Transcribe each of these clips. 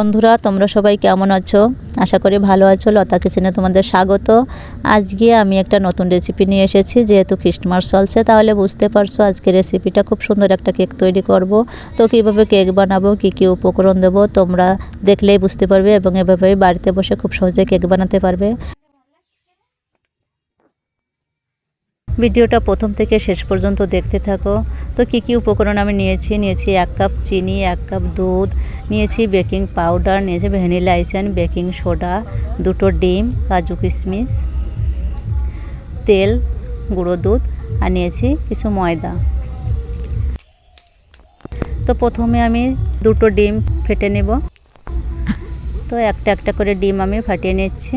বন্ধুরা, তোমরা সবাই কেমন আছো? আশা করি ভালো আছো। লতা কিচেনে তোমাদের স্বাগত। আজকে আমি একটা নতুন রেসিপি নিয়ে এসেছি, যেহেতু খ্রিস্টমাস চলছে, তাহলে বুঝতে পারছ আজকে রেসিপিটা খুব সুন্দর একটা কেক তৈরি করব। তো কীভাবে কেক বানাবো, কি কি উপকরণ দেবো, তোমরা দেখলেই বুঝতে পারবে এবং এভাবেই বাড়িতে বসে খুব সহজে কেক বানাতে পারবে। ভিডিওটা প্রথম থেকে শেষ পর্যন্ত দেখতে থাকো। তো কী কী উপকরণ আমি নিয়েছি? নিয়েছি এক কাপ চিনি, এক কাপ দুধ, নিয়েছি বেকিং পাউডার, নিয়েছি ভ্যানিলা আইসেন বেকিং সোডা, দুটো ডিম, কাজু কিশমিশ, তেল, গুঁড়ো দুধ, আর নিয়েছি কিছু ময়দা। তো প্রথমে আমি দুটো ডিম ফেটে নেব। তো একটা একটা করে ডিম আমি ফাটিয়ে নিচ্ছি।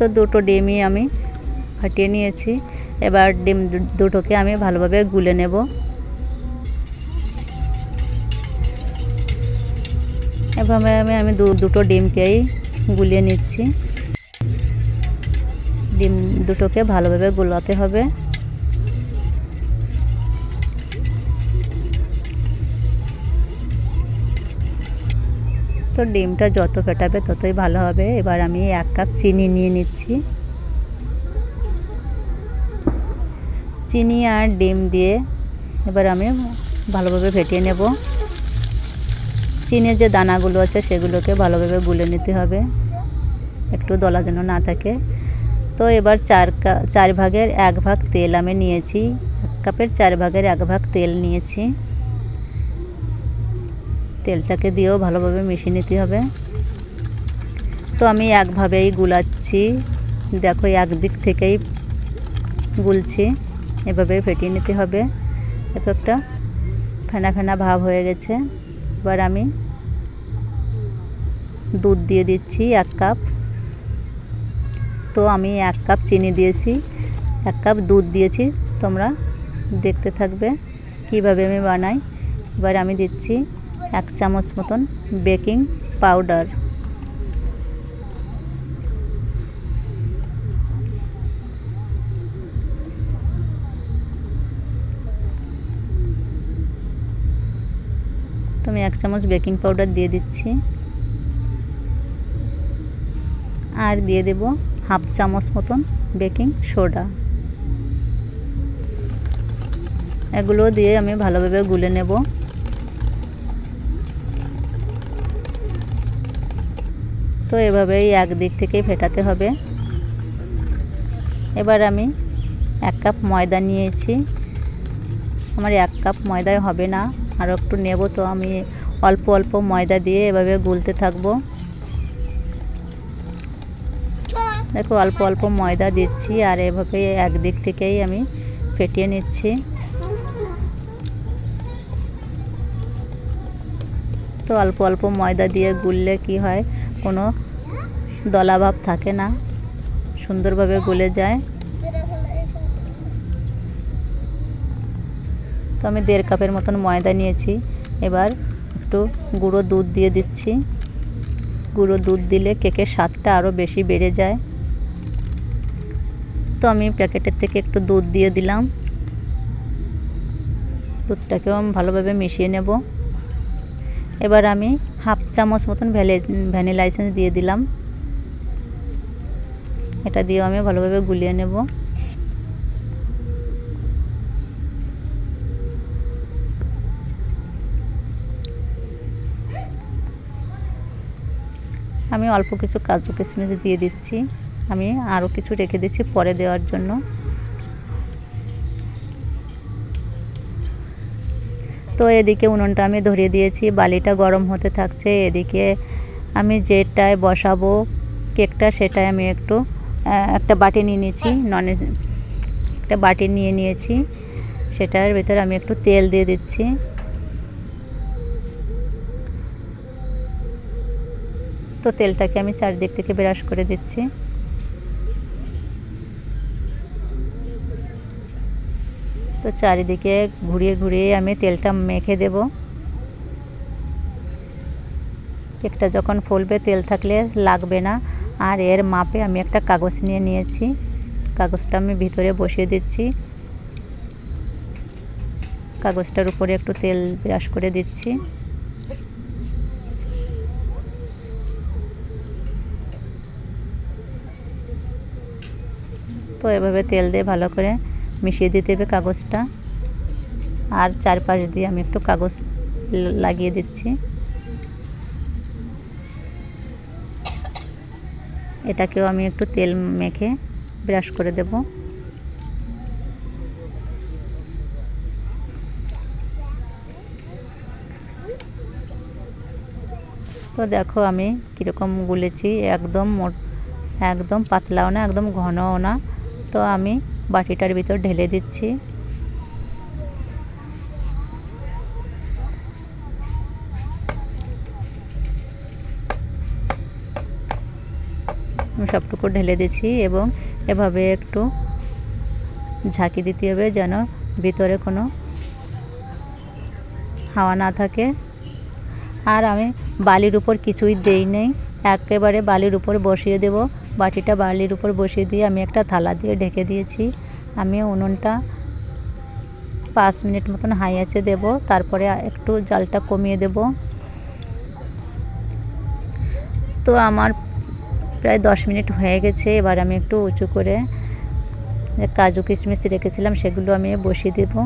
তো দুটো ডিমই আমি ফাটিয়ে নিয়েছি। এবার ডিম দুটোকে আমি ভালোভাবে গুলে নেব। এভাবে আমি আমি দুটো ডিমকেই গুলিয়ে নিচ্ছি। ডিম দুটোকে ভালোভাবে গুলাতে হবে। তো ডিমটা যত ফেটাবে ততই ভালো হবে। এবার আমি এক কাপ চিনি নিয়ে নিচ্ছি। চিনি আর ডিম দিয়ে এবার আমি ভালোভাবে ফেটিয়ে নেব। চিনির যে দানাগুলো আছে সেগুলোকে ভালোভাবে গুলে নিতে হবে। একটু দলা যেন না থাকে। তো এবার চার চার ভাগের এক ভাগ তেল আমি নিয়েছি। এক কাপের চার ভাগের এক ভাগ তেল নিয়েছি। তেলটাকে দিয়েও ভালোভাবে মিশিয়ে নিতে হবে। তো আমি একভাবেই গুলাচ্ছি। দেখো, একদিক থেকেই গুলছি। এভাবে ফেটিয়ে নিতে হবে। এক একটা ফেনা ফেনা ভাব হয়ে গেছে। এবার আমি দুধ দিয়ে দিচ্ছি এক কাপ। তো আমি এক কাপ চিনি দিয়েছি। এক কাপ দুধ দিয়েছি। তোমরা দেখতে থাকবে কীভাবে আমি বানাই। এবার আমি দিচ্ছি এক চামচ মতন বেকিং পাউডার। তো আমি এক চামচ বেকিং পাউডার দিয়ে দিচ্ছি। আর দিয়ে দেব হাফ চামচ মতন বেকিং সোডা। এগুলো দিয়ে আমি ভালোভাবে গুলে নেব। তো এভাবেই একদিক থেকেই ফেটাতে হবে। এবার আমি এক কাপ ময়দা নিয়েছি। আমার এক কাপ ময়দায় হবে না আরও একটু নেব তো আমি অল্প অল্প ময়দা দিয়ে এভাবে গুলতে থাকব। দেখো, অল্প অল্প ময়দা দিচ্ছি আর এভাবে একদিক থেকেই আমি ফেটিয়ে নিচ্ছি। তো অল্প অল্প ময়দা দিয়ে গুললে কি হয়? কোনো দলাভাব থাকে না। সুন্দরভাবে গলে যায়। তো আমি দেড় কাপের মতন ময়দা নিয়েছি। এবার একটু গুঁড়ো দুধ দিয়ে দিচ্ছি। গুঁড়ো দুধ দিলে কেকের স্বাদটা আরও বেশি বেড়ে যায়। তো আমি প্যাকেটের থেকে একটু দুধ দিয়ে দিলাম। দুধটাকেও আমি ভালোভাবে মিশিয়ে নেব। এবার আমি হাফ চামচ মতন ভ্যালি, ভ্যানিলা এসেন্স দিয়ে দিলাম। এটা দিয়েও আমি ভালোভাবে গুলিয়ে নেব। আমি অল্প কিছু কাজু কিশমিশ দিয়ে দিচ্ছি। আমি আরও কিছু রেখে দিচ্ছি পরে দেওয়ার জন্য। তো এদিকে উনুনটা আমি ধরিয়ে দিয়েছি, বালিটা গরম হতে থাকছে, এদিকে আমি যেটায় বসাবো কেকটা সেটাই আমি একটু একটা বাটি নিয়ে নিয়েছি, নন, একটা বাটি নিয়ে নিয়েছি, সেটার ভেতরে আমি একটু তেল দিয়ে দিচ্ছি। তো তেলটাকে আমি চারিদিক থেকে ব্রাশ করে দিচ্ছি। তো চারিদিকে ঘুরিয়ে ঘুরিয়ে আমি তেলটা মেখে দেব। কেকটা যখন ফুলবে, তেল থাকলে লাগবে না। আর এর মাপে আমি একটা কাগজ নিয়ে নিয়েছি। কাগজটা আমি ভিতরে বসিয়ে দিচ্ছি। কাগজটার উপরে একটু তেল ব্রাশ করে দিচ্ছি। তো এভাবে তেল দিয়ে ভালো করে মিশিয়ে দিতে হবে কাগজটা। আর চারপাশ দিয়ে আমি একটু কাগজ লাগিয়ে দিচ্ছি। এটাকেও আমি একটু তেল মেখে ব্রাশ করে দেব। তো দেখো আমি কীরকম গুলেছি, একদম একদম পাতলাও না, একদম ঘনও না। তো আমি বাটিটার ভিতর ঢেলে দিচ্ছি। সবটুকু ঢেলে দিচ্ছি এবং এভাবে একটু ঝাঁকি দিতে হবে যেন ভিতরে কোনো হাওয়া না থাকে। আর আমি বালির উপর কিছুই দেই নেই, একেবারে বালির উপর বসিয়ে দেব। বাটিটা বালির উপর বসিয়ে দিয়ে আমি একটা থালা দিয়ে ঢেকে দিয়েছি। আমি উনুনটা পাঁচ মিনিট মতন হাই আছে দেব, তারপরে একটু জালটা কমিয়ে দেব। তো আমার প্রায় দশ মিনিট হয়ে গেছে, এবার আমি একটু উঁচু করে কাজু কিশমিশ রেখেছিলাম সেগুলো আমি বসিয়ে দেবো।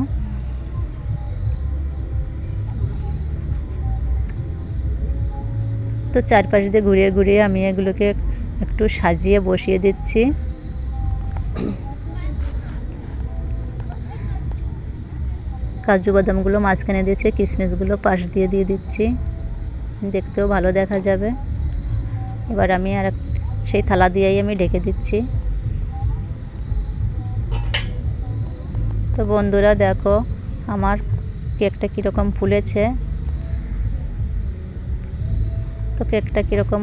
তো চারপাশ দিয়ে ঘুরিয়ে ঘুরিয়ে আমি এগুলোকে একটু সাজিয়ে বসিয়ে দিচ্ছি। কাজু বাদামগুলো মাঝখানে দিয়েছি কিশমিশগুলো পাশ দিয়ে দিয়ে দিচ্ছি। দেখতেও ভালো দেখা যাবে। এবার আমি আর সেই থালা দিয়েই আমি ঢেকে দিচ্ছি। তো বন্ধুরা দেখো, আমার কেকটা কীরকম ফুলেছে। তো কেকটা কীরকম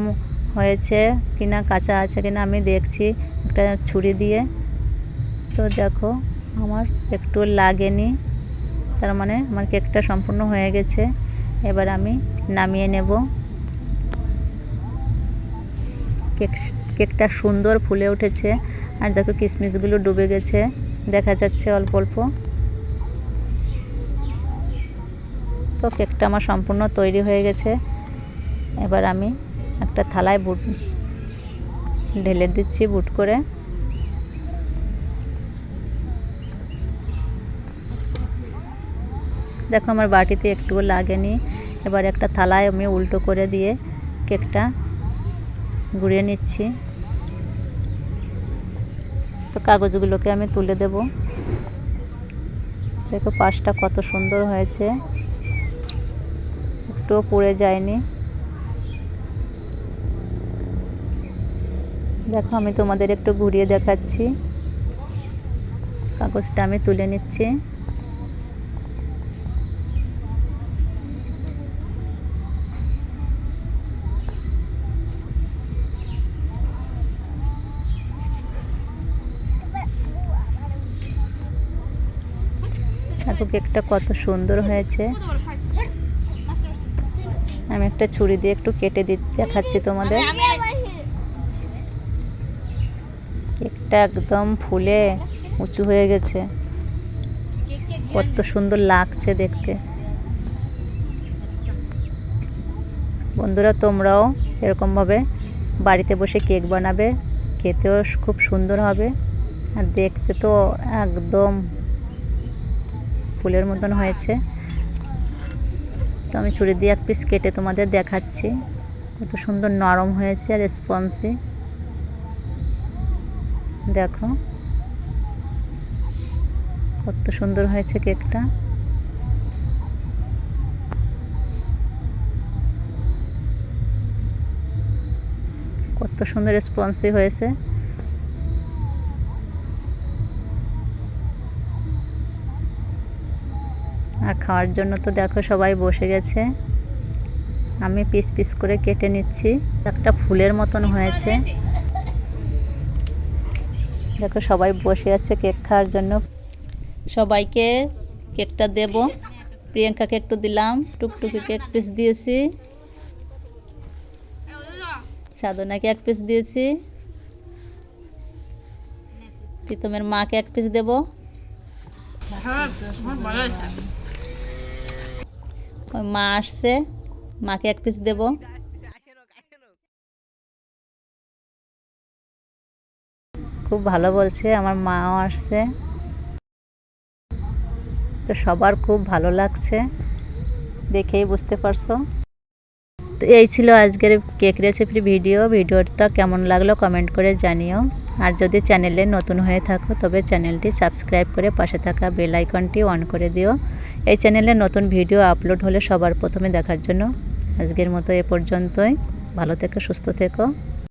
হয়েছে কিনা, কাঁচা আছে কিনা আমি দেখছি একটা ছুরি দিয়ে। তো দেখো, আমার একটু লাগেনি, তার মানে আমার কেকটা সম্পূর্ণ হয়ে গেছে। এবার আমি নামিয়ে নেব। কেক, কেকটা সুন্দর ফুলে উঠেছে। আর দেখো কিশমিশগুলো ডুবে গেছে। দেখা যাচ্ছে অল্প অল্প। তো কেকটা আমার সম্পূর্ণ তৈরি হয়ে গেছে। এবার আমি একটা থালায় বুট ঢেলে দিচ্ছি বুট করে। দেখো আমার বাটিতে একটুও লাগেনি। এবার একটা থালায় আমি উল্টো করে দিয়ে কেকটা গুঁড়িয়ে নিচ্ছি। তো কাগজগুলোকে আমি তুলে দেব। দেখো পাশটা কত সুন্দর হয়েছে। একটুও পুড়ে যায়নি। দেখো, আমি তোমাদের একটু ঘুরিয়ে দেখাচ্ছি। কাগজটা আমি তুলে নিচ্ছি। দেখো, কেকটা কত সুন্দর হয়েছে। আমি একটা ছুরি দিয়ে একটু কেটে দি দেখাচ্ছি তোমাদের। কেকটা একদম ফুলে উঁচু হয়ে গেছে। কত সুন্দর লাগছে দেখতে। বন্ধুরা, তোমরাও এরকমভাবে বাড়িতে বসে কেক বানাবে, খেতেও খুব সুন্দর হবে। আর দেখতে তো একদম ফুলের মতন হয়েছে। তো আমি ছুরি দিয়ে এক পিস কেটে তোমাদের দেখাচ্ছি। কত সুন্দর নরম হয়েছে আর স্পঞ্জি দেখো। কত সুন্দর হয়েছে কেকটা। কত সুন্দর স্পঞ্জি হয়েছে। আর খাওয়ার জন্য তো দেখো সবাই বসে গেছে। আমি পিস পিস করে কেটে নিচ্ছি। একটা ফুলের মতন হয়েছে। দেখো সবাই বসে আছে কেক খাওয়ার জন্য। সবাইকে কেকটা দেব। প্রিয়াঙ্কাকে একটু দিলাম টুকটুকিকে এক পিস দিয়েছি। সাধনাকে এক পিস দিয়েছি। প্রীতমের মাকে এক পিস দেব। মা আসছে, মাকে এক পিস দেব। খুব ভালো বলছে, আমার মাও আসছে। তো সবার খুব ভালো লাগছে, দেখেই বুঝতে পারছ। তো এই ছিল আজকের কেক রেসিপির ভিডিও ভিডিওটা কেমন লাগল কমেন্ট করে জানিও। আর যদি চ্যানেলে নতুন হয়ে থাকো, তবে চ্যানেলটি সাবস্ক্রাইব করে পাশে থাকা বেল আইকনটি অন করে দিও। এই চ্যানেলে নতুন ভিডিও আপলোড হলে সবার প্রথমে দেখার জন্য আজকের মতো এ পর্যন্তই। ভালো থেকো, সুস্থ থেকো।